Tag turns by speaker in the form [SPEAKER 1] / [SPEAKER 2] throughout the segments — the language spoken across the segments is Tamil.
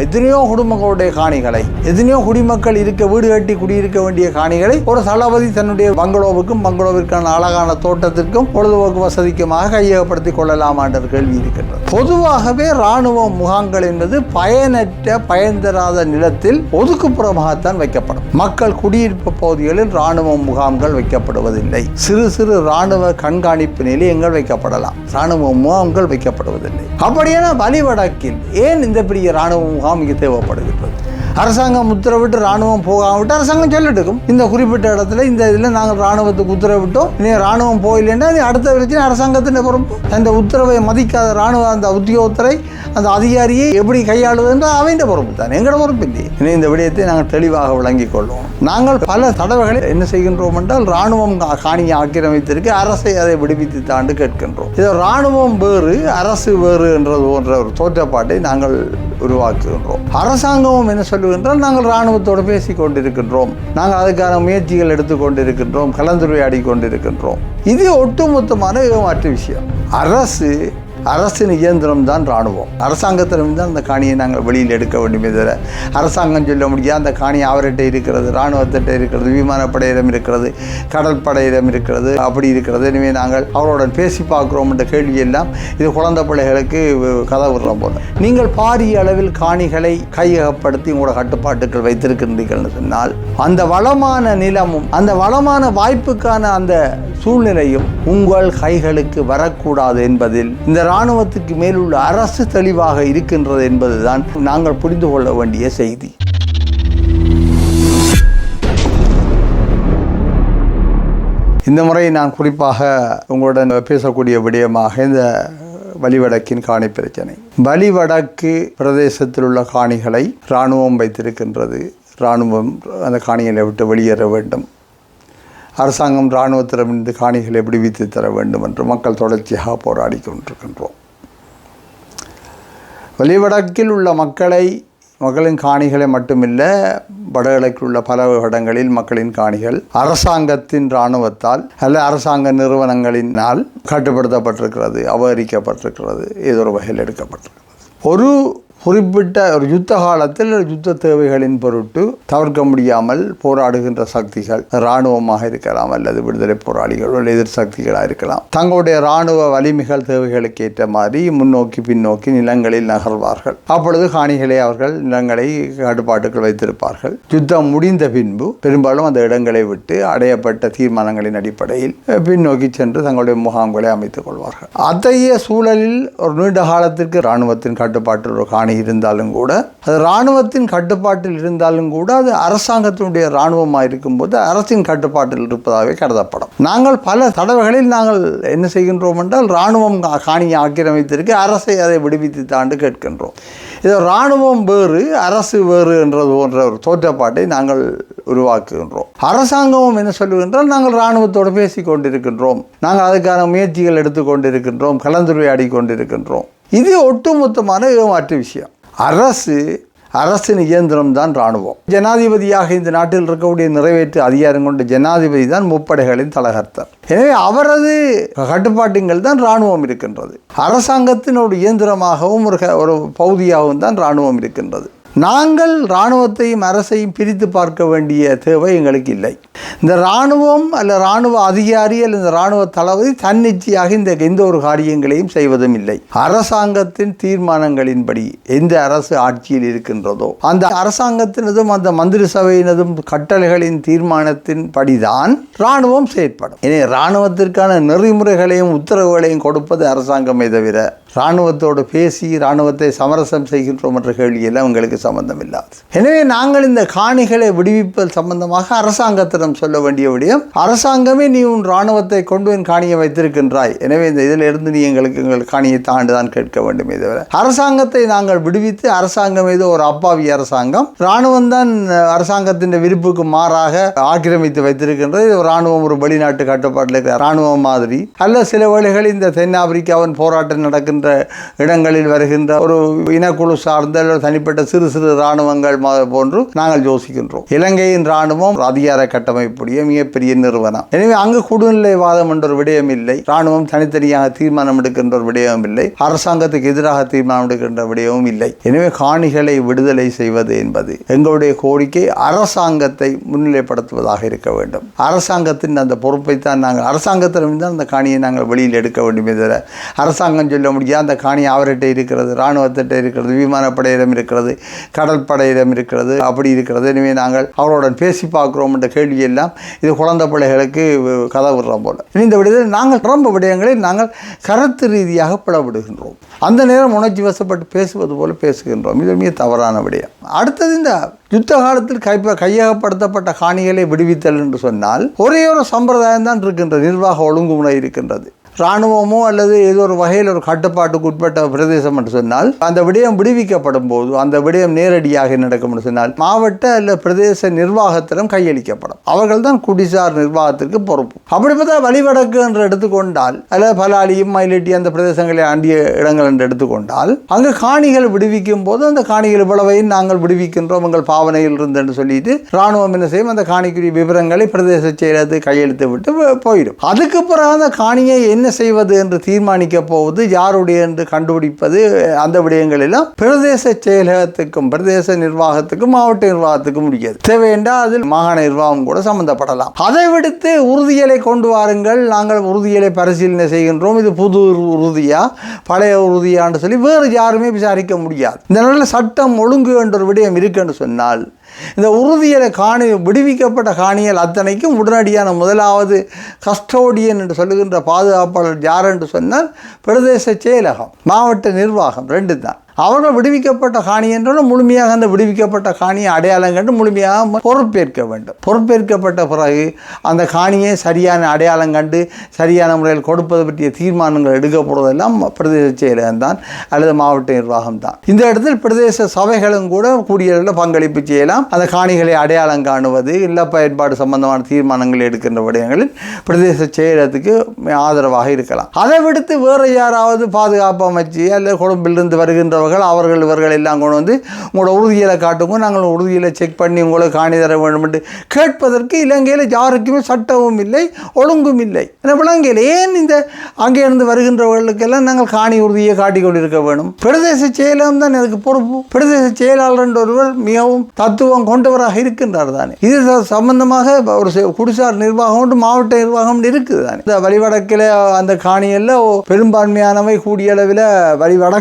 [SPEAKER 1] எத்தனையோ குடும்பங்களுடைய காணிகளை எத்தனையோ குடிமக்கள் இருக்க வீடு கட்டி குடியிருக்க வேண்டிய காணிகளை ஒரு தளபதி தன்னுடைய பங்களோவுக்கும் பங்களோவிற்கான அழகான தோட்டத்திற்கும் பொழுதுபோக்கு வசதிக்குமாக கையகப்படுத்திக் கொள்ளலாம் என்ற கேள்வி இருக்கின்றது. பொதுவாகவே இராணுவ முகாம்கள் என்பது பயனற்ற பயன் தராத நிலத்தில் ஒதுக்குப்புறமாகத்தான் வைக்கப்படும். மக்கள் குடியிருப்பு பகுதிகளில் இராணுவ முகாம்கள் வைக்கப்படுவதில்லை. சிறு சிறு இராணுவ கண்காணிப்பு நிலையங்கள் வைக்கப்படலாம். இராணுவ முகாம்கள் வைக்கப்படுவதில்லை. அப்படியான வழிவடக்கில் ஏன் இந்த பெரிய இராணுவ முகாம் இங்கே தேவைப்படுகின்றது. அரசாங்கம் உத்தரவிட்டு ராணுவம் போகாமட்டு அரசாங்கம் சொல்லிட்டுக்கும் இந்த குறிப்பிட்ட இடத்துல இந்த இதில் நாங்கள் ராணுவத்துக்கு உத்தரவிட்டோம். நீ ராணுவம் போயில்லைன்னா நீ அடுத்த பிரச்சனை அரசாங்கத்தின் பொறுப்பு அந்த உத்தரவை மதிக்காத ராணுவ அந்த உத்தியோகத்தரை அந்த அதிகாரியை எப்படி கையாளுவதுன்ற அவன் பொறுப்பு தான். எங்களோட பொறுப்பு இல்லை இந்த விடயத்தை நாங்கள் தெளிவாக விளங்கிக் கொள்வோம். நாங்கள் பல தடவைகளை என்ன செய்கின்றோம் என்றால் ராணுவம் காணியை ஆக்கிரமித்திருக்கு. அரசை அதை விடுவித்து தாண்டு கேட்கின்றோம். இதை ராணுவம் வேறு அரசு வேறு என்றது போன்ற ஒரு தோற்றப்பாட்டை நாங்கள் உருவாக்குகின்றோம். அரசாங்கமும் என்ன சொல்லுகின்றால் நாங்கள் இராணுவத்தோடு பேசிக் கொண்டிருக்கின்றோம் நாங்கள் அதுக்கான முயற்சிகள் எடுத்துக்கொண்டிருக்கின்றோம். கலந்துரையாடி கொண்டிருக்கின்றோம் இது ஒட்டுமொத்தமான ஏமாற்று விஷயம். அரசு அரசின் இயந்திரம் தான் இராணுவம். அரசாங்கத்திடம் தான் அந்த காணியை நாங்கள் வெளியில் எடுக்க வேண்டுமே தவிர அரசாங்கம் சொல்ல முடியாது அந்த காணி அவர்கிட்ட இருக்கிறது இராணுவத்திட்ட இருக்கிறது விமானப்படையிடம் இருக்கிறது கடற்படையிடம் இருக்கிறது அப்படி இருக்கிறது. எனவே நாங்கள் அவர்களுடன் பேசி பார்க்குறோம் என்ற கேள்வியெல்லாம் இது குழந்தை பிள்ளைகளுக்கு கதை விடுற போல நீங்கள் பாரிய அளவில் காணிகளை கையகப்படுத்தி உங்களோட கட்டுப்பாட்டுகள் வைத்திருக்கின்றீர்கள் சொன்னால் அந்த வளமான நிலமும் அந்த வளமான வாய்ப்புக்கான அந்த சூழ்நிலையும் உங்கள் கைகளுக்கு வரக்கூடாது என்பதில் இந்த இராணுவத்துக்கு மேலுள்ள அரசு தெளிவாக இருக்கின்றது என்பதுதான் நாங்கள் புரிந்து கொள்ள வேண்டிய செய்தி. இந்த முறை நான் குறிப்பாக உங்களுடன் பேசக்கூடிய விடயமாக இந்த வலிவடக்கின் காணி பிரச்சனை. வலிவடக்கு பிரதேசத்தில் உள்ள காணிகளை இராணுவம் வைத்திருக்கின்றது. இராணுவம் அந்த காணிகளை விட்டு வெளியேற வேண்டும். அரசாங்கம் இராணுவத்திடமிருந்து காணிகளை விடுவித்து தர வேண்டும் என்று மக்கள் தொடர்ச்சியாக போராடி கொண்டிருக்கின்றோம். வெளிவடக்கில் உள்ள மக்களை மக்களின் காணிகளை மட்டுமில்லை வடகிழக்கில் உள்ள பல இடங்களில் மக்களின் காணிகள் அரசாங்கத்தின் இராணுவத்தால் அல்ல அரசாங்க நிறுவனங்களினால் கட்டுப்படுத்தப்பட்டிருக்கிறது அபகரிக்கப்பட்டிருக்கிறது ஏதோ ஒரு வகையில் எடுக்கப்பட்டிருக்கிறது. ஒரு குறிப்பிட்ட ஒரு யுத்த காலத்தில் யுத்த தேவைகளின் பொருட்டு தவிர்க்க முடியாமல் போராடுகின்ற சக்திகள் இராணுவமாக இருக்கலாம் அல்லது விடுதலை போராளிகள் அல்லது எதிர் சக்திகளாக இருக்கலாம். தங்களுடைய இராணுவ வலிமைகள் தேவைகளுக்கு ஏற்ற மாதிரி முன்னோக்கி பின்னோக்கி நிலங்களில் நகர்வார்கள். அப்பொழுது காணிகளை அவர்கள் நிலங்களை கட்டுப்பாட்டுக்குள் வைத்திருப்பார்கள். யுத்தம் முடிந்த பின்பு பெரும்பாலும் அந்த இடங்களை விட்டு அடையப்பட்ட தீர்மானங்களின் அடிப்படையில் பின்னோக்கி சென்று தங்களுடைய முகாம்களை அமைத்துக் கொள்வார்கள். அத்தகைய சூழலில் ஒரு நீண்ட காலத்திற்கு இராணுவத்தின் கட்டுப்பாட்டில் ஒரு காணி இருந்தாலும் கூட அது இராணுவத்தின் கட்டுப்பாட்டில் இருந்தாலும் கூட அது அரசாங்கத்தினுடைய இராணுவமாக இருக்கும்போது அரசின் கட்டுப்பாட்டில் இருப்பதாகவே கருதப்படும். நாங்கள் பல தடவைகளில் நாங்கள் என்ன செய்கின்றோம் என்றால் இராணுவம் கா- காணியை ஆக்கிரமித்திருக்கு அரசை அதை விடுவித்து தாண்டு கேட்கின்றோம். இது இராணுவம் வேறு அரசு வேறு என்றது போன்ற ஒரு தோற்றப்பாட்டை நாங்கள் உருவாக்குகின்றோம். அரசாங்கமும் என்ன சொல்லுகின்றால் நாங்கள் இராணுவத்தோடு பேசி கொண்டிருக்கின்றோம் நாங்கள் அதுக்கான முயற்சிகள் எடுத்துக்கொண்டிருக்கின்றோம் கலந்துரையாடி கொண்டிருக்கின்றோம் இது ஒட்டுமொத்தமான ஏமாற்று விஷயம். அரசு அரசின் இயந்திரம் தான் இராணுவம். ஜனாதிபதியாக இந்த நாட்டில் இருக்கக்கூடிய நிறைவேற்று அதிகாரம் கொண்ட ஜனாதிபதி தான் முப்படைகளின் தலகர்த்தர். எனவே அவரது கட்டுப்பாட்டுங்கள் தான் இராணுவம் இருக்கின்றது. அரசாங்கத்தின் ஒரு இயந்திரமாகவும் ஒரு ஒரு பகுதியாகவும் தான் இராணுவம் இருக்கின்றது. நாங்கள் இராணுவத்தையும் அரசையும் பிரித்து பார்க்க வேண்டிய தேவை எங்களுக்கு இல்லை. இந்த இராணுவம் அல்ல இராணுவ அதிகாரி அல்ல இந்த இராணுவ தளபதி தன்னிச்சையாக இந்த எந்த ஒரு காரியங்களையும் செய்வதும் இல்லை. அரசாங்கத்தின் தீர்மானங்களின்படி எந்த அரசு ஆட்சியில் இருக்கின்றதோ அந்த அரசாங்கத்தினதும் அந்த மந்திரி சபையினதும் கட்டளைகளின் தீர்மானத்தின் படிதான் இராணுவம் செயற்படும். எனவே இராணுவத்திற்கான நெறிமுறைகளையும் உத்தரவுகளையும் கொடுப்பது அரசாங்கமே தவிர இராணுவத்தோடு பேசி இராணுவத்தை சமரசம் செய்கின்றோம் என்ற கேள்வியெல்லாம் உங்களுக்கு சம்பந்தம் இல்லாது எனவே நாங்கள் இந்த காணிகளை விடுவிப்பது சம்பந்தமாக அரசாங்கத்திடம் சொல்ல வேண்டிய விடயம் அரசாங்கமே நீ உன் இராணுவத்தை கொண்டு என் காணியை வைத்திருக்கின்றாய். எனவே இந்த இதில் இருந்து நீ எங்களுக்கு எங்கள் காணியை தாண்டு தான் கேட்க வேண்டுமே தவிர. அரசாங்கத்தை நாங்கள் விடுவித்து அரசாங்கம் ஏதோ ஒரு அப்பாவி அரசாங்கம் இராணுவம் தான் அரசாங்கத்தின் விருப்புக்கு மாறாக ஆக்கிரமித்து வைத்திருக்கின்றது. ஒரு இராணுவம் ஒரு வெளிநாட்டு கட்டுப்பாட்டில் இருக்கிற இராணுவம் மாதிரி. அல்ல சில வேளைகளில் இந்த தென்னாப்பிரிக்காவின் போராட்டம் நடக்கின்ற போன்ற இடங்களில் வருகின்ற ஒரு இனக்குழு சார்ந்த தனிப்பட்ட சிறு சிறு இராணுவங்கள் போன்று நாங்கள் யோசிக்கின்றோம். இலங்கையின் இராணுவம் அதிகார கட்டமைப்புடைய மிகப்பெரிய நிறுவனம். எனவே அங்கு குடுநிலைவாதம் என்ற ஒரு விடயம் இல்லை. இராணுவம் தனித்தனியாக தீர்மானம் எடுக்கின்ற ஒரு விடயம் இல்லை. அரசாங்கத்துக்கு எதிராக தீர்மானம் எடுக்கின்ற விடயமும் இல்லை. எனவே காணிகளை விடுதலை செய்வது என்பது எங்களுடைய கோரிக்கை. அரசாங்கத்தை முன்னிலைப்படுத்துவதாக இருக்க வேண்டும். அரசாங்கத்தின் அந்த பொறுப்பை தான் நாங்கள் அரசாங்கத்திடம் தான் அந்த காணியை நாங்கள் வெளியில் எடுக்க வேண்டும் தவிர அரசாங்கம் சொல்ல முடியாது. அந்த காணி அவர்கிட்ட இருக்கிறது இராணுவத்திட்ட இருக்கிறது விமானப்படையிடம் இருக்கிறது கடற்படையிடம் இருக்கிறது அப்படி இருக்கிறது. எனவே நாங்கள் அவர்களுடன் பேசி பார்க்குறோம் என்ற கேள்வியெல்லாம் இது குழந்தை பிள்ளைகளுக்கு கதை விடுறோம் போல. இந்த விடயத்தில் நாங்கள் ரொம்ப விடயங்களில் நாங்கள் கருத்து ரீதியாக பிளவிடுகின்றோம் அந்த நேரம் உணர்ச்சி வசப்பட்டு பேசுவது போல பேசுகின்றோம். இது மிக தவறான விடயம். அடுத்தது இந்த யுத்த காலத்தில் கைப்ப கையகப்படுத்தப்பட்ட காணிகளை விடுவித்தல் என்று சொன்னால் ஒரே ஒரு சம்பிரதாயம் தான் இருக்கின்றது. நிர்வாக ஒழுங்குமுறை இருக்கின்றது. இராணுவமோ அல்லது ஏதோ ஒரு வகையில் ஒரு கட்டுப்பாட்டுக்கு உட்பட்ட பிரதேசம் என்று சொன்னால் அந்த விடயம் விடுவிக்கப்படும் போது அந்த விடயம் நேரடியாக நடக்கும் என்று சொன்னால் மாவட்ட அல்ல பிரதேச நிர்வாகத்திடம் கையளிக்கப்படும். அவர்கள் தான் குடிசார் நிர்வாகத்திற்கு பொறுப்பு. அப்படி பார்த்தா வழிவடக்கு என்று எடுத்துக்கொண்டால் அல்ல பலாலியும் மயிலட்டி அந்த பிரதேசங்களை ஆண்டிய இடங்கள் என்று எடுத்துக்கொண்டால் அங்கு காணிகள் விடுவிக்கும் போது அந்த காணிகள் இவ்வளவையும் நாங்கள் விடுவிக்கின்றோம் உங்கள் பாவனையில் இருந்து என்று சொல்லிட்டு இராணுவம் என்ன செய்யும்? அந்த காணிக்குரிய விவரங்களை பிரதேச செயலகத்துக்கு கையெழுத்து விட்டு போயிடும். அதுக்கு பிறகு அந்த காணியை என்ன செய்வது என்று தீர்மானிக்க போவது யாருடைய என்று கண்டுபிடிப்பது அந்த விடயங்களெல்லாம் பிரதேச செயலகத்துக்கும் பிரதேச நிர்வாகத்துக்கும் மாவட்ட நிர்வாகத்துக்கும் முடியாது. தேவையென்றால் அதில் மாகாண நிர்வாகம் கூட சம்பந்தப்படலாம். அதை விடுத்து உறுதியலை கொண்டு வாருங்கள். நாங்கள் உறுதியலை பரிசீலனை செய்கின்றோம். இது புது உறுதியா பழைய உறுதியான்னு சொல்லி வேறு யாருமே விசாரிக்க முடியாது. இந்த நிலையில் சட்டம் ஒழுங்கு என்ற ஒரு விடயம் இருக்குன்னு சொன்னால் இந்த உறுதியலை காணி விடுவிக்கப்பட்ட காணிகள் அத்தனைக்கும் உடனடியான முதலாவது கஸ்டோடியன் என்று சொல்லுகின்ற பாதுகாப்பாளர் யார் என்று சொன்னால் பிரதேச செயலகம் மாவட்ட நிர்வாகம் ரெண்டு தான் அவர்கள் விடுவிக்கப்பட்ட காணி என்றாலும் முழுமையாக அந்த விடுவிக்கப்பட்ட காணியை அடையாளம் கண்டு முழுமையாக பொறுப்பேற்க வேண்டும். பொறுப்பேற்கப்பட்ட பிறகு அந்த காணியை சரியான அடையாளம் கண்டு சரியான முறையில் கொடுப்பது பற்றிய தீர்மானங்கள் எடுக்கப்படுவதெல்லாம் பிரதேச செயலகம் தான் அல்லது மாவட்ட நிர்வாகம் தான். இந்த இடத்தில் பிரதேச சபைகளும் கூட கூடிய பங்களிப்பு செய்யலாம். அந்த காணிகளை அடையாளம் காணுவது இல்ல பயன்பாடு சம்பந்தமான தீர்மானங்கள் எடுக்கின்ற விடயங்களில் பிரதேச செயலகத்துக்கு ஆதரவாக இருக்கலாம். அதை விடுத்து வேறு யாராவது பாதுகாப்பு அமைச்சு அல்லது கொழும்பிலிருந்து வருகின்றவர்கள் அவர்கள் இவர்கள் எல்லாம் கொண்டு வந்து உங்களோட உறுதியலை காட்டுங்க. நாங்கள் உறுதியில் செக் பண்ணி உங்களை காணி தர வேண்டும் என்று கேட்பதற்கு இலங்கையில் யாருக்குமே சட்டமும் இல்லை ஒழுங்கும் இல்லை. ஏன்னா ஏன் இந்த அங்கே இருந்து வருகின்றவர்களுக்கெல்லாம் நாங்கள் காணி உறுதியை காட்டிக் கொண்டிருக்க வேண்டும்? பிரதேச செயலகம் தான் எனக்கு பொறுப்பு. பிரதேச செயலாளர் என்ற ஒருவர் மிகவும் தத்துவம் கொண்டவராக இருக்கின்றார் தானே. இது சம்பந்தமாக ஒரு குடிசார் நிர்வாகம் உண்டு, மாவட்ட நிர்வாகம் இருக்குது தானே. இந்த வழிவடக்கில் அந்த காணியில் பெரும்பான்மையானவை கூடிய அளவில் வழி வரும்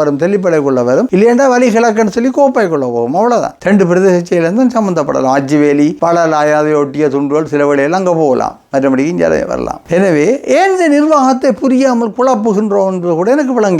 [SPEAKER 1] வரும் தெல்லிப்படைக்குள்ள வரும் இல்லையண்டா வழி கிழக்குன்னு சொல்லி கோப்பைக்குள்ள போகும் அவ்வளோதான் ரெண்டு பிரதேச செயலும் சம்மந்தப்படலாம் அஜ்ஜுவேலி பல லாயாதையொட்டிய ஒட்டிய துண்டுகள் சில வழியெல்லாம் அங்கே போகலாம். மற்றபடி இங்கே வரலாம். எனவே ஏன் இந்த நிர்வாகத்தை புரியாமல் குழப்புகின்றோம் என்று கூட எனக்கு விளங்க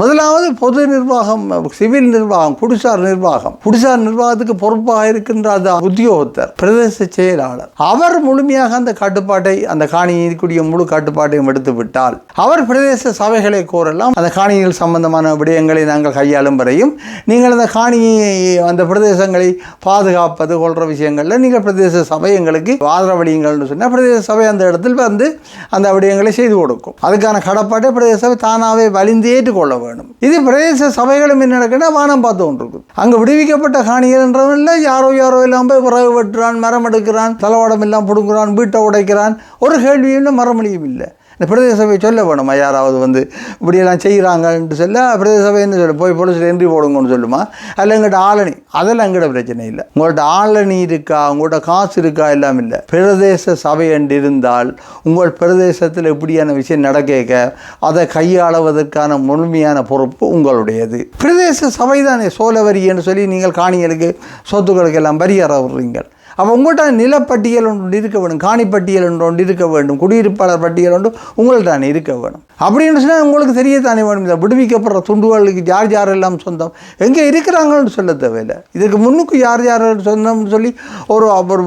[SPEAKER 1] முதலாவது பொது நிர்வாகம் சிவில் நிர்வாகம் குடிசார் நிர்வாகம். குடிசார் நிர்வாகத்துக்கு பொறுப்பாக இருக்கின்ற அந்த உத்தியோகத்தர் பிரதேச செயலாளர். அவர் முழுமையாக அந்த கட்டுப்பாட்டை அந்த காணியிற்குரிய முழு கட்டுப்பாட்டையும் எடுத்து விட்டால் அவர் பிரதேச சபைகளை கோரலாம். அந்த காணிகள் சம்பந்தமான விடயங்களை நாங்கள் கையாளும் வரையும் நீங்கள் அந்த காணியை அந்த பிரதேசங்களை பாதுகாப்பது கொள்கிற விஷயங்களில் நீங்கள் பிரதேச சபை எங்களுக்கு ஆதரவளியுங்கள்னு சொன்னால் பிரதேச சபை அந்த இடத்தில் வந்து அந்த விடயங்களை செய்து கொடுக்கும். அதுக்கான கடப்பாட்டை பிரதேச சபை தானாகவே வலிந்து ஏற்றுக்கொள்ள வேண்டும். இது பிரதேச சபைகளும் என்ன நடக்குன்னா வானம் பார்த்து கொண்டிருக்கும் அங்கே விடுவிக்கப்பட்ட காணிகள் என்றவன்ல யாரோ யாரோ எல்லாம் போய் விறகு வெட்டுறான் மரம் எடுக்கிறான் தளவாடம் எல்லாம் பிடுங்குறான் வீட்டை உடைக்கிறான். ஒரு கேள்வியும் இல்லை மரமொழியும் இல்லை. இந்த பிரதேச சபை சொல்ல வேணுமா? யாராவது வந்து இப்படியெல்லாம் செய்கிறாங்கன்ட்டு சொல்ல பிரதேச சபை என்ன சொல்ல? போய் போலீஸில் என்ட்ரி போடுங்கன்னு சொல்லுமா? அதில் எங்கிட்ட ஆளணி. அதெல்லாம் எங்கிட்ட பிரச்சனை இல்லை. உங்கள்கிட்ட ஆளணி இருக்கா? உங்கள்கிட்ட காசு இருக்கா? எல்லாம் இல்லை. பிரதேச சபை என்று இருந்தால் உங்கள் பிரதேசத்தில் இப்படியான விஷயம் நடக்க அதை கையாளுவதற்கான முழுமையான பொறுப்பு உங்களுடையது. பிரதேச சபை தானே சோழ வரி என்று சொல்லி நீங்கள் காணிகளுக்கு சொத்துக்களுக்கு எல்லாம் வரி அறவுறீங்கள் அப்போ உங்கள்கிட்ட நிலப்பட்டியல் ஒன்று இருக்க வேண்டும் காணிப்பட்டியல் ஒன்று ஒன்று இருக்க வேண்டும் குடியிருப்பாளர் பட்டியல் ஒன்று உங்கள்கிட்ட இருக்க வேணும் அப்படின்னு சொன்னால் உங்களுக்கு தானே வேணும். இந்த விடுவிக்கப்படுற துண்டுகளுக்கு யார் யாரெல்லாம் சொந்தம்? எங்கே இருக்கிறாங்கன்னு சொல்ல தேவையில்லை. இதுக்கு முன்னுக்கு யார் யார் சொந்தம்னு சொல்லி ஒரு ஒரு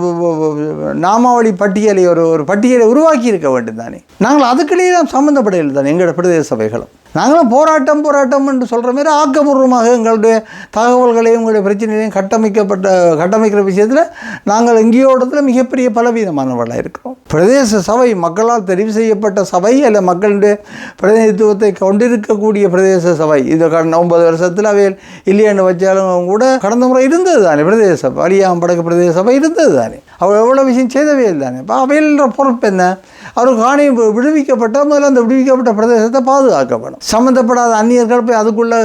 [SPEAKER 1] நாமாவளி பட்டியலை ஒரு ஒரு பட்டியலை உருவாக்கி இருக்க வேண்டும் தானே. நாங்கள் அதுக்கிடையே தான் சம்மந்தப்படையில் தானே எங்களோட பிரதேச சபைகளும். நாங்களும் போராட்டம் போராட்டம் என்று சொல்கிற மாதிரி ஆக்கப்பூர்வமாக எங்களுடைய தகவல்களையும் எங்களுடைய பிரச்சனைகளையும் கட்டமைக்கப்பட்ட கட்டமைக்கிற விஷயத்தில் நாங்கள் எங்கேயோ இடத்துல மிகப்பெரிய பலவீனமானவர்களாக இருக்கிறோம். பிரதேச சபை மக்களால் தெரிவு செய்யப்பட்ட சபை அல்ல மக்களுடைய பிரதிநிதித்துவத்தை கொண்டிருக்கக்கூடிய பிரதேச சபை. இது கடந்த ஒன்பது வருஷத்தில் அவையில் இல்லையென்று வச்சாலும் கூட கடந்த முறை இருந்தது தானே பிரதேச சபை. அலியாம்படக்கு பிரதேச சபை இருந்தது தானே. அவர் எவ்வளோ விஷயம் செய்தவே தானே. இப்போ அவையில் பொறுப்பு என்ன? அவர் காணி விடுவிக்கப்பட்ட முதல்ல அந்த விடுவிக்கப்பட்ட பிரதேசத்தை பாதுகாக்கப்படும். சம்மந்தப்படாத அந்நியர்கள் போய் அதுக்குள்ளே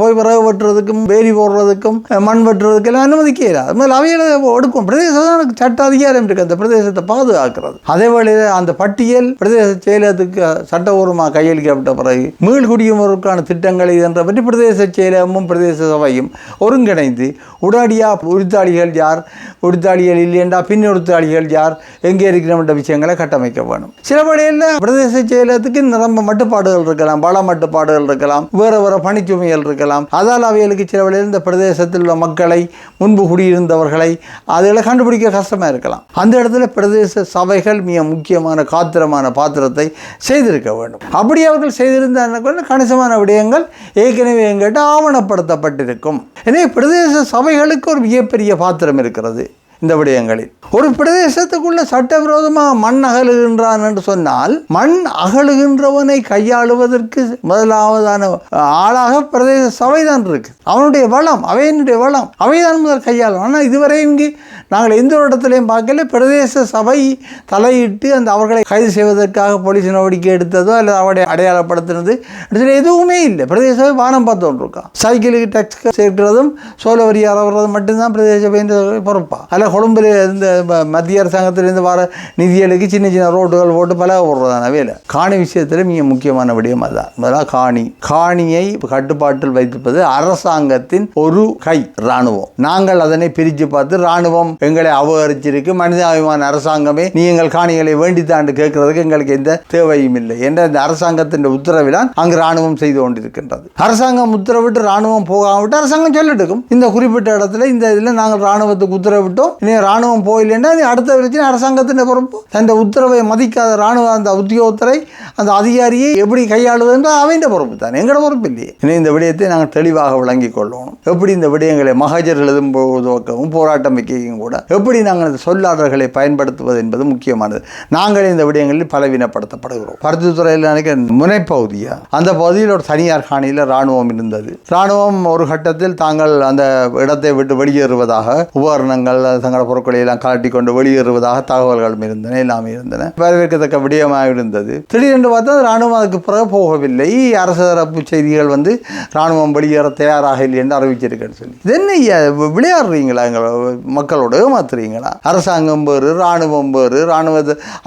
[SPEAKER 1] போய் விறகு வெட்டுறதுக்கும் வேலி போடுறதுக்கும் மண் வெட்டுறதுக்கெல்லாம் அனுமதிக்க இயலாது முதல்ல அவையில் ஒடுக்கும் பிரதேசம் சட்ட அதிகாரம் இருக்குது அந்த பிரதேசத்தை பாதுகாக்கிறது. அதே வேளையில் அந்த பட்டியல் பிரதேச செயலகத்துக்கு சட்டபூர்வமாக கையளிக்கப்பட்ட பிறகு மீள் குடியுமருக்கான திட்டங்களை என்ற பற்றி பிரதேச செயலகமும் பிரதேச சபையும் ஒருங்கிணைந்து உடனடியாக உறுத்தாளிகள் யார் உறுத்தாளிகள் இல்லையென்றா பின் உறுத்தாளிகள் யார் எங்கே இருக்கிற விஷயங்களை கட்டமைக்க வேணும் சில வழியில் பிரதேச செயலகத்துக்கு நிரம்ப மட்டுப்பாடுகள் இருக்கலாம். பல மட்டுப்பாடுகள் இருக்கலாம் வேறு வேறு பணிச்சுமைகள் இருக்கலாம். அதால் அவைகளுக்கு சில வழியில் இந்த பிரதேசத்தில் உள்ள மக்களை முன்பு குடியிருந்தவர்களை அதில் கண்டுபிடிக்க கஷ்டமாக இருக்கலாம். அந்த இடத்துல பிரதேச சபைகள் மிக முக்கியமான காத்திரமான பாத்திரத்தை செய்திருக்க வேண்டும். அப்படி அவர்கள் செய்திருந்தார்கள் கணிசமான விடயங்கள் ஏற்கனவே எங்கிட்ட ஆவணப்படுத்தப்பட்டிருக்கும். எனவே பிரதேச சபைகளுக்கு ஒரு மிகப்பெரிய பாத்திரம் இருக்கிறது. இந்த விடயங்களில். ஒரு பிரதேசத்துக்குள்ள சட்டவிரோதமாக மண் அகலுகின்றான் என்று சொன்னால் மண் அகலுகின்றவனை கையாளுவதற்கு முதலாவதான ஆளாக பிரதேச சபைதான் இருக்கு அவனுடைய வளம் அவையினுடைய வளம் அவைதான் முதல் கையாளும். ஆனால் இதுவரை இங்கு நாங்கள் எந்த ஒரு இடத்துலையும் பார்க்கல பிரதேச சபை தலையிட்டு அந்த அவர்களை கைது செய்வதற்காக போலீஸ் நடவடிக்கை எடுத்ததோ அல்லது அவரை அடையாளப்படுத்தினது இதில் எதுவுமே இல்லை. பிரதேச சபை வானம் பார்த்து இருக்கா சைக்கிளுக்கு டேக்ஸ் சேர்க்கிறதும் சோழ வரி அறவுறதும் மட்டும்தான் பிரதேச சபையின் பொறுப்பா. அல்ல கொழும்பில் இந்த ம- மத்திய அரசாங்கத்திலிருந்து வர நிதிகளுக்கு சின்ன சின்ன ரோடுகள் போட்டு பல போடுறதான வேலை. காணி விஷயத்தில் மிக முக்கியமான விடயம் அதுதான். முதலாக காணி. காணியை கட்டுப்பாட்டில் வைத்திருப்பது அரசாங்கத்தின் ஒரு கை இராணுவம். நாங்கள் அதனை பிரித்து பார்த்து இராணுவம் எங்களை அபகரிச்சிருக்கு மனிதாபிமான அரசாங்கமே நீ எங்கள் காணிகளை வேண்டித்தாண்டு கேட்கறதுக்கு எங்களுக்கு எந்த தேவையும் இல்லை என்ற இந்த அரசாங்கத்தின் உத்தரவிலான் அங்கு இராணுவம் செய்து கொண்டிருக்கின்றது. அரசாங்கம் உத்தரவிட்டு இராணுவம் போகாவிட்டு அரசாங்கம் சொல்லிட்டு இந்த குறிப்பிட்ட இடத்துல இந்த இதில் நாங்கள் இராணுவத்துக்கு உத்தரவிட்டோம். இனி இராணுவம் போயில்லைன்னா நீ அடுத்த பிரச்சனை அரசாங்கத்தின் பொறுப்பு அந்த உத்தரவை மதிக்காத இராணுவ அந்த உத்தியோகத்தரை அந்த அதிகாரியை எப்படி கையாளுவது என்று அவன் பொறுப்பு தான். எங்களோட பொறுப்பு இல்லையே. இனி இந்த விடயத்தை நாங்கள் தெளிவாக விளங்கி கொள்ளணும் எப்படி இந்த விடயங்களை மகஜர் எழுதும் போதுவக்கவும் போராட்டம் வைக்கவும் கூட எப்படி நாங்கள் இந்த சொல்லாடல்களை பயன்படுத்துவது என்பது முக்கியமானது. நாங்கள் இந்த விடயங்களில் பலவீனப்படுத்தப்படுகிறோம். பருத்தித்துறையில் நினைக்கிற முனைப்பகுதியா அந்த பகுதியில் ஒரு தனியார் காணியில் இராணுவம் இருந்தது. இராணுவம் ஒரு கட்டத்தில் தாங்கள் அந்த இடத்தை விட்டு வெளியேறுவதாக உபகரணங்கள் தங்களோட பொருட்களை எல்லாம் கொண்டு வெளியேறுவதாக தகவல்களும் இருந்தன எல்லாமே இருந்தன. வரவேற்கத்தக்க விடயமாக இருந்தது. திடீரென்று பார்த்தா ராணுவம் அதுக்கு பிறகு போகவில்லை. அரசு தரப்பு செய்திகள் வந்து ராணுவம் வெளியேற தயாராக இல்லை என்று அறிவிச்சிருக்கேன்னு சொல்லி. இது என்ன ஐயா, விளையாடுறீங்களா? எங்களை மக்களோட ஏமாத்துறீங்களா? அரசாங்கம் வேறு ராணுவம் வேறு ராணுவ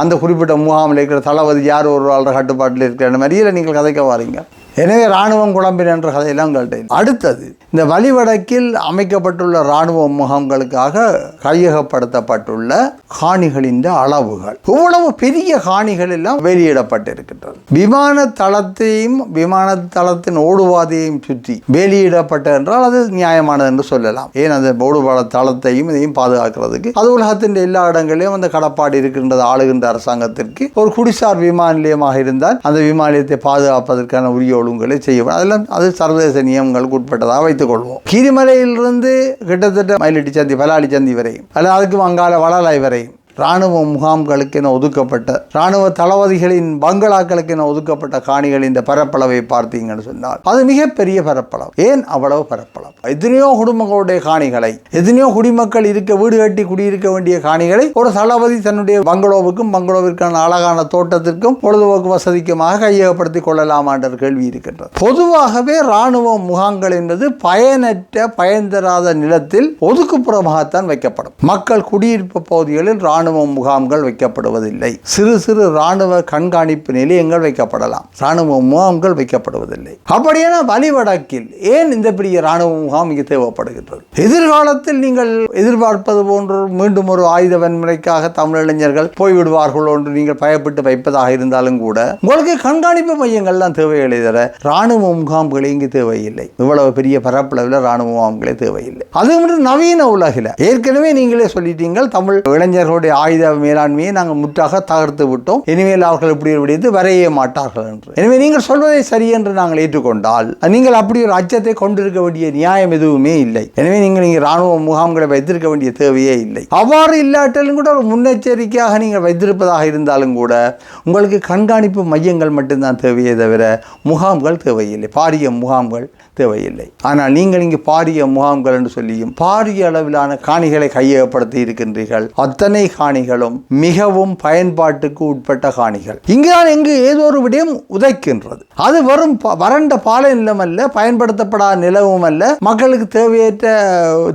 [SPEAKER 1] அந்த குறிப்பிட்ட முகாமில் இருக்கிற தளபதி யார் ஒரு ஆள் கட்டுப்பாட்டில் இருக்கிற மாதிரியில் நீங்கள் கதைக்க வாரீங்க. எனவே இராணுவம் குழம்பின் என்ற கதையெல்லாம் உங்கள்கிட்ட அடுத்தது இந்த வழிவடக்கில் அமைக்கப்பட்டுள்ள இராணுவ முகாம்களுக்காக கையகப்படுத்தப்பட்டுள்ள காணிகளின் அளவுகள். இவ்வளவு பெரிய காணிகள் எல்லாம் வெளியிடப்பட்டிருக்கின்றது. விமான தளத்தையும் விமான தளத்தின் ஓடுவாதையும் சுற்றி வெளியிடப்பட்ட என்றால் அது நியாயமானது என்று சொல்லலாம். ஏன் அந்த ஓடுபாட தளத்தையும் இதையும் பாதுகாக்கிறதுக்கு? அது உலகத்தின் எல்லா இடங்களிலும் அந்த கடப்பாடு இருக்கின்றது ஆளுகின்ற அரசாங்கத்திற்கு. ஒரு குடிசார் விமான நிலையமாக இருந்தால் அந்த விமான நிலையத்தை பாதுகாப்பதற்கான உரிய ஒழுங்குகளை செய்ய அதெல்லாம் அது சர்வதேச நியமங்களுக்கு உட்பட்டதாக வைத்துக் கொள்வோம். கீரிமலையிலிருந்து கிட்டத்தட்ட மயிலட்டி சந்தி பலாளி சந்தி வரையும் அல்லது அதுக்கு வங்காள வளலாய் வரையும் இராணுவ முகாம்களுக்கு என ஒதுக்கப்பட்ட இராணுவ தளபதிகளின் பங்களாக்களுக்கு என ஒதுக்கப்பட்ட காணிகள் இந்த பரப்பளவை பார்த்தீங்கன்னு சொன்னால் அது மிகப்பெரிய பரப்பளவு. ஏன் அவ்வளவு பரப்பளவு? எத்தனையோ குடும்பங்களுடைய காணிகளை எத்தனையோ குடிமக்கள் இருக்க வீடு கட்டி குடியிருக்க வேண்டிய காணிகளை ஒரு தளபதி தன்னுடைய பங்களோவுக்கும் பங்களோவிற்கான அழகான தோட்டத்திற்கும் பொழுதுபோக்கு வசதிக்குமாக கையகப்படுத்தி கொள்ளலாம் என்ற கேள்வி இருக்கின்றது. பொதுவாகவே இராணுவ முகாம்கள் என்பது பயனற்ற பயன் தராத நிலத்தில் ஒதுக்குப்புறமாகத்தான் வைக்கப்படும். மக்கள் குடியிருப்பு பகுதிகளில் இராணுவ முகாம்கள் வைக்கப்படுவதில்லை. சிறு சிறு இராணுவ கண்காணிப்பு நிலையங்கள் வைக்கப்படலாம். இராணுவ முகாம்கள் வைக்கப்படுவதில்லை. அப்படியான வழிவடக்கில் ஏன் இந்த பெரிய இராணுவ முகாம் இங்கு தேவைப்படுகின்றது? எதிர்காலத்தில் நீங்கள் எதிர்பார்ப்பது போன்று மீண்டும் ஒரு ஆயுத வன்முறைக்காக தமிழ் இளைஞர்கள் போய்விடுவார்கள் என்று நீங்கள் பயப்பட்டு வைப்பதாக இருந்தாலும் கூட உங்களுக்கு கண்காணிப்பு மையங்கள்லாம் தேவையில்லை தர இராணுவ முகாம்களே இங்கு தேவையில்லை. இவ்வளவு பெரிய பரப்பளவில் இராணுவ முகாம்களே தேவையில்லை. அது மட்டும் நவீன உலகில். ஏற்கனவே நீங்களே சொல்லிட்டீங்கள் தமிழ் இளைஞர்களுடைய ஆயுத மேலாண்மையை நாங்கள் முற்றாக தகர்த்து விட்டோம். இனிமேல் அவர்கள் இப்படி விடுத்து வரைய மாட்டார்கள் என்று. எனவே நீங்கள் சொல்வதை சரி என்று நாங்கள் ஏற்றுக்கொண்டால் நீங்கள் அப்படி ஒரு அச்சத்தை கொண்டிருக்க வேண்டிய நியாயம் எதுவுமே இல்லை. எனவே நீங்கள் இங்கே ராணுவ முகாம்களை வைத்திருக்க வேண்டிய தேவையே இல்லை. அவ்வாறு இல்லாட்டாலும் கூட ஒரு முன்னெச்சரிக்கையாக நீங்கள் வைத்திருப்பதாக இருந்தாலும் கூட உங்களுக்கு கண்காணிப்பு மையங்கள் மட்டும்தான் தேவையே தவிர முகாம்கள் தேவையில்லை. பாரிய முகாம்கள் தேவையில்லை. ஆனால் நீங்கள் இங்கு பாரிய முகாம்கள் என்று சொல்லியும் பாரிய அளவிலான காணிகளை கையகப்படுத்தி இருக்கின்றீர்கள். அத்தனை காணிகளும் மிகவும் பயன்பாட்டுக்கு உட்பட்ட காணிகள். இங்குதான் எங்கு ஏதோ ஒரு விடயம் உதைக்கின்றது. அது வெறும் வறண்ட பாலை நிலம் அல்ல பயன்படுத்தப்படாத நிலமும் அல்ல மக்களுக்கு தேவையற்ற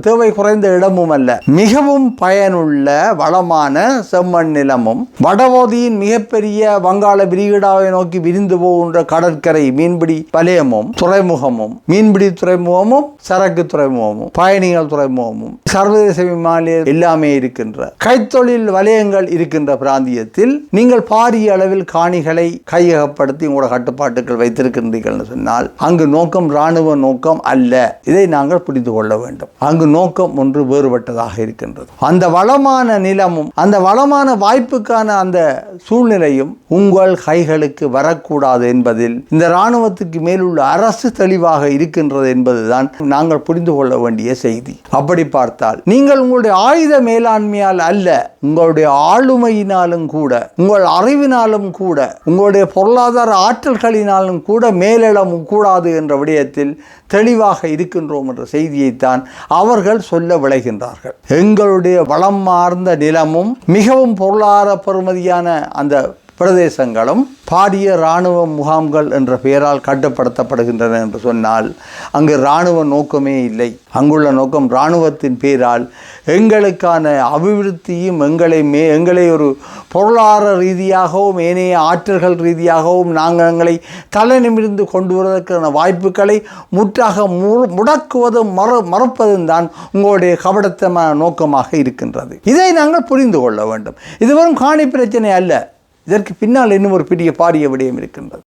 [SPEAKER 1] தேவை குறைந்த இடமும் அல்ல. மிகவும் பயனுள்ள வளமான செம்மண் நிலமும் வடபகுதியின் மிகப்பெரிய வங்காள விரிகுடாவை நோக்கி விரிந்து போகின்ற கடற்கரை மீன்பிடி வலயமும் துறைமுகமும் மீன்பிடி துறைமுகமும் சரக்கு துறைமுகமும் பயணிகள் துறைமுகமும் சர்வதேச விமான எல்லாமே இருக்கின்ற. கைத்தொழில் வலயங்கள் இருக்கின்ற பிராந்தியத்தில் நீங்கள் பாரிய அளவில் காணிகளை கையகப்படுத்தி உங்களோட கட்டுப்பாட்டுகள் வைத்திருக்கின்றீர்கள் சொன்னால் அங்கு நோக்கம் இராணுவ நோக்கம் அல்ல. இதை நாங்கள் புரிந்து கொள்ள வேண்டும். அங்கு நோக்கம் ஒன்று வேறுபட்டதாக இருக்கின்றது. அந்த வளமான நிலமும் அந்த வளமான வாய்ப்புக்கான அந்த சூழ்நிலையும் உங்கள் கைகளுக்கு வரக்கூடாது என்பதில் இந்த இராணுவத்துக்கு மேலுள்ள அரசு தெளிவாக இருக்கின்றது என்பதுதான் நாங்கள் புரிந்து கொள்ள வேண்டிய செய்தி. அப்படி பார்த்தால் நீங்கள் உங்களுடைய ஆயுத மேலாண்மையால் அல்ல உங்களுடைய ஆளுமையினாலும் கூட உங்கள் அறிவினாலும் கூட உங்களுடைய பொருளாதார ஆற்றல்களினாலும் கூட மேலிடம் கூடாது என்ற விடயத்தில் தெளிவாக இருக்கின்றோம் என்ற செய்தியைத்தான் அவர்கள் சொல்ல விளைகின்றார்கள். எங்களுடைய வளம் மார்ந்த நிலமும் மிகவும் பொருளாதார பெறுமதியான அந்த பிரதேசங்களும் பாரிய இராணுவ முகாம்கள் என்ற பெயரால் கட்டுப்படுத்தப்படுகின்றன என்று சொன்னால் அங்கு இராணுவ நோக்கமே இல்லை. அங்குள்ள நோக்கம் இராணுவத்தின் பேரால் எங்களுக்கான அபிவிருத்தியும் எங்களை மே எங்களை ஒரு பொருளாதார ரீதியாகவும் ஏனைய ஆற்றல்கள் ரீதியாகவும் நாங்கள் எங்களை தலை நிமிர்ந்து கொண்டு வருவதற்கான வாய்ப்புகளை முற்றாக மு முடக்குவதும் மறு மறுப்பதும் தான் உங்களுடைய கபடத்தமான நோக்கமாக இருக்கின்றது. இதை நாங்கள் புரிந்து கொள்ள வேண்டும். இது வெறும் காணி பிரச்சனை அல்ல. இதற்கு பின்னால் இன்னும் ஒரு பெரிய பாரிய விடயம் இருக்கின்றது.